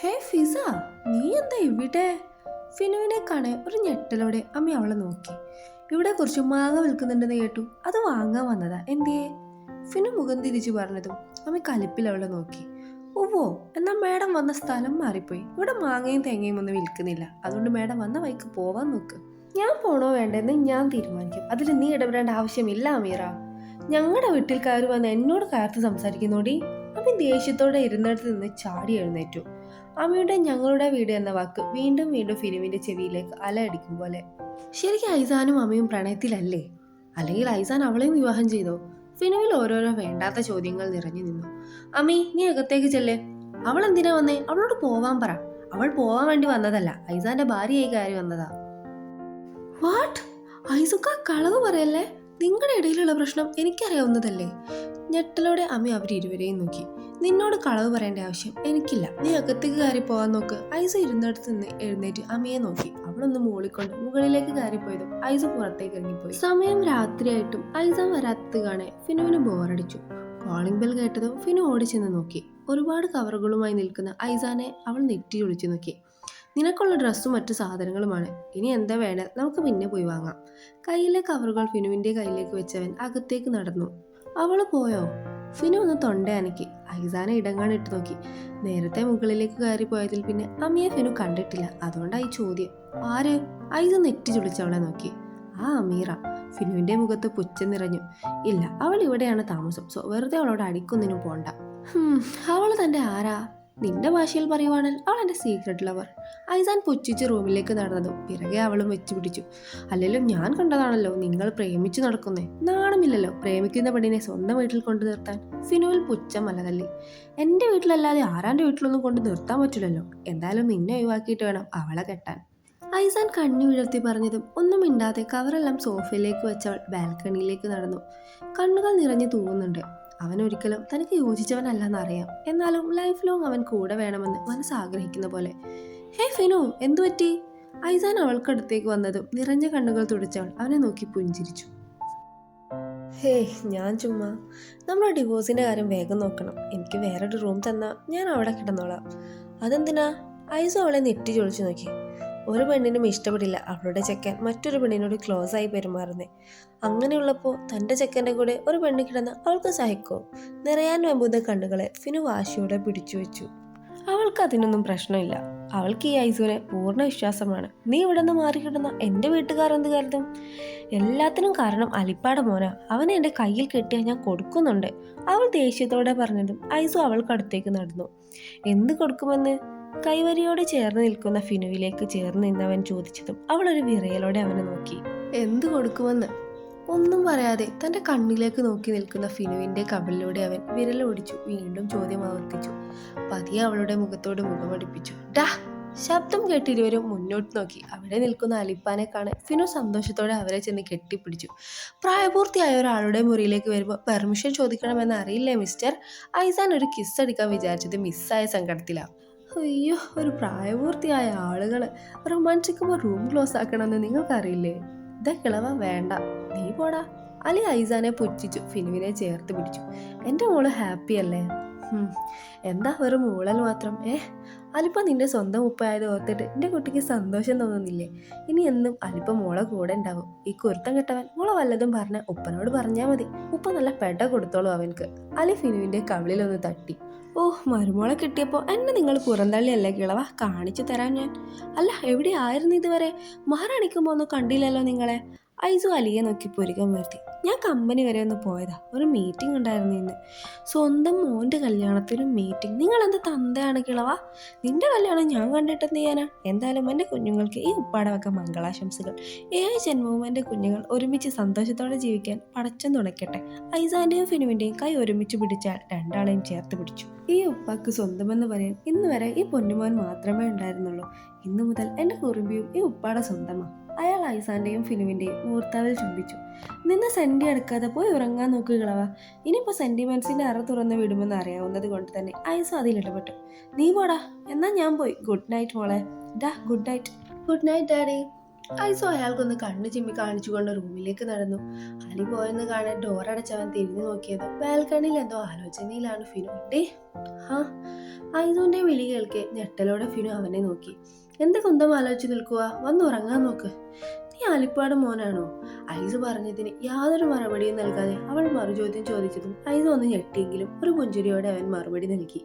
ഹേ ഫിസ നീ എന്താ ഇവിടെ? ഫിനുവിനെ കാണാൻ ഒരു ഞെട്ടലോടെ അമ്മ അവളെ നോക്കി. ഇവിടെ കുറച്ച് മാങ്ങ വിൽക്കുന്നുണ്ടെന്ന് കേട്ടു. അത് വാങ്ങാൻ വന്നതാ. എന്തേ ഫിനു മുഖം തിരിച്ചു പറഞ്ഞതും അമ്മ കലിപ്പിൽ അവളെ നോക്കി. ഓവോ എന്നാൽ മേഡം വന്ന സ്ഥലം മാറിപ്പോയി. ഇവിടെ മാങ്ങയും തേങ്ങയും ഒന്നും വിൽക്കുന്നില്ല. അതുകൊണ്ട് മേഡം വന്ന വൈക്ക് പോവാൻ നോക്ക്. ഞാൻ പോണോ വേണ്ടെന്ന് ഞാൻ തീരുമാനിക്കും. അതിൽ നീ ഇടപെടേണ്ട ആവശ്യമില്ല അമീറ. ഞങ്ങളുടെ വീട്ടിൽ കയറി വന്ന് എന്നോട് കയർത്ത് സംസാരിക്കുന്നോടി? അമ്മ ദേഷ്യത്തോടെ ഇരുന്നിടത്ത് നിന്ന് ചാടി എഴുന്നേറ്റു. അമ്മയുടെ ഞങ്ങളുടെ വീട് എന്ന വാക്ക് വീണ്ടും വീണ്ടും ഫിലിമിന്റെ ചെവിയിലേക്ക് അലയടിക്കും പോലെ. ശരിക്കും ഐസാനും അമ്മയും പ്രണയത്തിലല്ലേ? അല്ലെങ്കിൽ ഐസാൻ അവളെയും വിവാഹം ചെയ്തോ? ഫിനുവിൽ ഓരോരോ വേണ്ടാത്ത ചോദ്യങ്ങൾ നിറഞ്ഞു നിന്നു. അമ്മി നീ അകത്തേക്ക് ചെല്ലേ. അവൾ എന്തിനാ വന്നേ? അവളോട് പോവാൻ പറ. അവൾ പോവാൻ വേണ്ടി വന്നതല്ല. ഐസാന്റെ ഭാര്യയായി കയറി വന്നതാ. വാട്ട് ഐസുക്ക കളവ് പറയല്ലേ? നിങ്ങളുടെ ഇടയിലുള്ള പ്രശ്നം എനിക്കറിയാവുന്നതല്ലേ? ഞെട്ടലോടെ അമ്മ അവരിരുവരെയും നോക്കി. നിന്നോട് കളവ് പറയേണ്ട ആവശ്യം എനിക്കില്ല. നീ അകത്തേക്ക് കയറി പോവാൻ നോക്ക്. ഐസ് ഇരുന്നിടത്ത് നിന്ന് എഴുന്നേറ്റ് അമ്മയെ നോക്കി. അവളൊന്ന് മൂളിക്കൊണ്ട് മുകളിലേക്ക് കയറിപ്പോയതും ഐസ് പുറത്തേക്ക് ഇറങ്ങിപ്പോയി. സമയം രാത്രിയായിട്ടും ഐസ വരാത്തത് കാണെ ഫിനുവിന് ബോറടിച്ചു. കോളിംഗ് ബെൽ കേട്ടതും ഫിനു ഓടി ചെന്ന് നോക്കി. ഒരുപാട് കവറുകളുമായി നിൽക്കുന്ന ഐസാനെ അവൾ നെറ്റി വിളിച്ചു നോക്കി. നിനക്കുള്ള ഡ്രസ്സും മറ്റു സാധനങ്ങളുമാണ്. ഇനി എന്താ വേണേ നമുക്ക് പിന്നെ പോയി വാങ്ങാം. കയ്യിലെ കവറുകൾ ഫിനുവിന്റെ കയ്യിലേക്ക് വെച്ചവൻ അകത്തേക്ക് നടന്നു. അവൾ പോയോ? ഫിനു ഒന്ന് തൊണ്ട അനക്കി ഐസാനെ ഇടങ്ങാണിട്ട് നോക്കി. നേരത്തെ മുകളിലേക്ക് കയറി പോയതിൽ പിന്നെ അമ്മിയെ ഫെനു കണ്ടിട്ടില്ല. അതുകൊണ്ടായി ചോദ്യം. ആര്? ഐസ നെറ്റി ചുളിച്ചവളെ നോക്കി. ആ അമീറ. ഫിനുവിന്റെ മുഖത്ത് പുച്ഛം നിറഞ്ഞു. ഇല്ല അവൾ ഇവിടെയാണ് താമസം. സോ വെറുതെ അവളോട് അടിക്കൊന്നിനും പോണ്ട. അവൾ തന്റെ ആരാ? നിന്റെ ഭാഷയിൽ പറയുവാണെങ്കിൽ അവൾ എന്റെ സീക്രട്ട് ലവർ ഐസാൻ പുച്ഛിച്ച് റൂമിലേക്ക് നടന്നതും പിറകെ അവളും വെച്ചു പിടിച്ചു. അല്ലെങ്കിലും ഞാൻ കണ്ടതാണല്ലോ നിങ്ങൾ പ്രേമിച്ചു നടക്കുന്നേ. നാണമില്ലല്ലോ പ്രേമിക്കുന്ന പെണ്ണിനെ സ്വന്തം വീട്ടിൽ കൊണ്ടു നിർത്താൻ. ഫിനുവിൽ പുച്ഛം അല്ലതല്ലേ എന്റെ വീട്ടിലല്ലാതെ ആരാന്റെ വീട്ടിലൊന്നും കൊണ്ട് നിർത്താൻ പറ്റില്ലല്ലോ. എന്തായാലും നിന്നെ ഒഴിവാക്കിയിട്ട് വേണം അവളെ കെട്ടാൻ. ഐസാൻ കണ്ണുയർത്തി പറഞ്ഞതും ഒന്നും മിണ്ടാതെ കവറെല്ലാം സോഫയിലേക്ക് വെച്ചവൾ ബാൽക്കണിയിലേക്ക് നടന്നു. കണ്ണുകൾ നിറഞ്ഞു തൂവുന്നുണ്ട് അവൻ ഒരിക്കലും തനിക്ക് യോജിച്ചവനല്ലെന്നറിയാം. എന്നാലും ലൈഫ് ലോങ് അവൻ കൂടെ വേണമെന്ന് മനസ്സ് ആഗ്രഹിക്കുന്ന പോലെ. ഹേ ഫിനു എന്തു പറ്റി? ഐസാൻ അവൾക്കടുത്തേക്ക് വന്നതും നിറഞ്ഞ കണ്ണുകൾ തുടച്ചവൾ അവനെ നോക്കി പുഞ്ചിരിച്ചു. ഹേ ഞാൻ ചുമ്മാ. നമ്മുടെ ഡിവോഴ്സിന്റെ കാര്യം വേഗം നോക്കണം. എനിക്ക് വേറൊരു റൂം തന്നാൽ ഞാൻ അവിടെ കിടന്നോളാം. അതെന്തിനാ? ഐസോ അവളെ നെറ്റി ചൊളിച്ചു നോക്കി. ഒരു പെണ്ണിനും ഇഷ്ടപ്പെടില്ല. അവളുടെ ചെക്കൻ മറ്റൊരു പെണ്ണിനോട് ക്ലോസ് ആയി പെരുമാറുന്നേ. അങ്ങനെയുള്ളപ്പോൾ തന്റെ ചെക്കന്റെ കൂടെ ഒരു പെണ്ണ് കിടന്ന് അവൾക്ക് സഹിക്കോ. നിറയാൻ വെമ്പുന്ന കണ്ണുകളെ ഫിനു വാശിയോടെ പിടിച്ചു വെച്ചു. അവൾക്ക് അതിനൊന്നും പ്രശ്നമില്ല. അവൾക്ക് ഈ ഐസുവിനെ പൂർണ വിശ്വാസമാണ്. നീ ഇവിടെ നിന്ന് മാറിക്കിടുന്ന എന്റെ വീട്ടുകാർ എന്ത് കരുതും? എല്ലാത്തിനും കാരണം അലിപ്പാട മോന. അവനെ എന്റെ കയ്യിൽ കെട്ടിയാൽ ഞാൻ കൊടുക്കുന്നുണ്ട്. അവൾ ദേഷ്യത്തോടെ പറഞ്ഞതും ഐസു അവൾക്കടുത്തേക്ക് നടന്നു. എന്ത് കൊടുക്കുമെന്ന്? കൈവരിയോട് ചേർന്ന് നിൽക്കുന്ന ഫിനുവിലേക്ക് ചേർന്ന് നിന്നവൻ ചോദിച്ചതും അവൾ ഒരു വിറയലോടെ അവനെ നോക്കി. എന്ത് കൊടുക്കുമെന്ന്? ഒന്നും പറയാതെ തന്റെ കണ്ണിലേക്ക് നോക്കി നിൽക്കുന്ന ഫിനുവിന്റെ കവിളിലൂടെ അവൻ വിരലോടിച്ചു വീണ്ടും ചോദ്യം ആവർത്തിച്ചു. പതിയെ അവളുടെ മുഖത്തോട് മുഖമടിപ്പിച്ചു. ഡാ! ശബ്ദം കേട്ട് ഇരുവരും മുന്നോട്ട് നോക്കി. അവിടെ നിൽക്കുന്ന അലിപ്പാനെ കാണാൻ ഫിനു സന്തോഷത്തോടെ അവരെ ചെന്ന് കെട്ടിപ്പിടിച്ചു. പ്രായപൂർത്തിയായ ഒരാളുടെ മുറിയിലേക്ക് വരുമ്പോൾ പെർമിഷൻ ചോദിക്കണമെന്ന് അറിയില്ലേ മിസ്റ്റർ? ഐസാൻ ഒരു കിസ് അടിക്കാൻ വിചാരിച്ചത് മിസ്സായ സങ്കടത്തിലാണ് അയ്യോ ഒരു പ്രായപൂർത്തിയായ ആളുകൾ റൊമാൻസിക്കുമ്പോൾ റൂം ക്ലോസ് ആക്കണമെന്ന് നിങ്ങൾക്കറിയില്ലേ? ഇതാ കിളവ വേണ്ട. നീ പോടാ. അലി ഐസാനെ പുച്ഛിച്ചു ഫിനുവിനെ ചേർത്ത് പിടിച്ചു. എന്റെ മോൾ ഹാപ്പി അല്ലേ? എന്താ വെറും മൂളൽ മാത്രം ഏ? അലിപ്പ നിന്റെ സ്വന്തം ഉപ്പായത് ഓർത്തിട്ട് എന്റെ കുട്ടിക്ക് സന്തോഷം തോന്നുന്നില്ലേ? ഇനി എന്നും അലിപ്പ മോളെ കൂടെ ഉണ്ടാവും. ഈ കുരുത്തം കെട്ടവൻ മോളെ വല്ലതും പറഞ്ഞ ഉപ്പനോട് പറഞ്ഞാൽ മതി. ഉപ്പ നല്ല പെട കൊടുത്തോളൂ അവൻക്ക്. അലി ഫിനുവിന്റെ കവിളിലൊന്ന് തട്ടി. ഓ മരുമോളെ കിട്ടിയപ്പോൾ എന്നെ നിങ്ങൾ പുറന്തള്ളിയല്ലേ കിളവ? കാണിച്ചു തരാം ഞാൻ. അല്ല എവിടെയായിരുന്നു ഇതുവരെ? മഹാറാണിക്കുമ്പോൾ ഒന്നും കണ്ടില്ലല്ലോ നിങ്ങളെ. ഐസു അലിയെ നോക്കി പുരികം വരുത്തി ഞാൻ കമ്പനി വരെ ഒന്ന് പോയതാ. ഒരു മീറ്റിംഗ് ഉണ്ടായിരുന്നു ഇന്ന്. സ്വന്തം മോന്റെ കല്യാണത്തിനും മീറ്റിംഗ് നിങ്ങൾ എന്ത് തന്തയാണ് കിളവ? നിന്റെ കല്യാണം ഞാൻ കണ്ടിട്ട് എന്ത് ചെയ്യാനാ? എന്തായാലും എന്റെ കുഞ്ഞുങ്ങൾക്ക് ഈ ഉപ്പാടമൊക്കെ മംഗളാശംസകൾ. ഏഴ് ജന്മവും എന്റെ കുഞ്ഞുങ്ങൾ ഒരുമിച്ച് സന്തോഷത്തോടെ ജീവിക്കാൻ പടച്ചം തുണയ്ക്കട്ടെ. ഐസാന്റെയും ഫിനുവിന്റെയും കൈ ഒരുമിച്ച് പിടിച്ചാൽ രണ്ടാളെയും ചേർത്ത് പിടിച്ചു. ഈ ഉപ്പാക്ക് സ്വന്തമെന്ന് പറയാൻ ഇന്ന് വരെ ഈ പൊന്നുമോൻ മാത്രമേ ഉണ്ടായിരുന്നുള്ളൂ. ഇന്നു മുതൽ എന്റെ കുറുമ്പിയും ഈ ഉപ്പാടെ സ്വന്തമാ. അയാൾ ഐസാന്റെയും ഫിനുവിന്റെയും മൂർത്താവിൽ ചുംബിച്ചു. നിന്ന് സെന്റി എടുക്കാതെ പോയി ഉറങ്ങാൻ നോക്കുകകളവ ഇനിയിപ്പോ സെന്റിമെന്റ്സിന്റെ അറ തുറന്ന് വിടുമെന്ന് അറിയാവുന്നത് കൊണ്ട് തന്നെ ഐസ അതിൽ ഇടപെട്ടു. നീ പോടാ. എന്നാ ഞാൻ പോയി. ഗുഡ് നൈറ്റ് മോളെ. ഡാ good night. Good night daddy. ഐസോ അയാൾക്കൊന്ന് കണ്ണു ചിമ്മി കാണിച്ചുകൊണ്ട് റൂമിലേക്ക് നടന്നു. അലി പോയെന്ന് കാണാൻ ഡോർ അടച്ചവൻ തിരിഞ്ഞു നോക്കിയത് ബാൽക്കണിയിൽ എന്തോ ആലോചനയിലാണ് ഫിനു. ഡേ ഹാ. ഐസോന്റെ വിളി കേൾക്കെ ഞെട്ടലോടെ ഫിനു അവനെ നോക്കി. എന്ത് കുന്തം ആലോചിച്ച് നിൽക്കുക വന്ന് ഉറങ്ങാൻ നോക്ക്. നീ ആലിപ്പാട് മോനാണോ? ഐസ് പറഞ്ഞതിന് യാതൊരു മറുപടിയും നൽകാതെ അവൾ മറുചോദ്യം ചോദിച്ചതും ഐസ് ഒന്ന് ഞെട്ടിയെങ്കിലും ഒരു പുഞ്ചിരിയോടെ അവൻ മറുപടി നൽകി.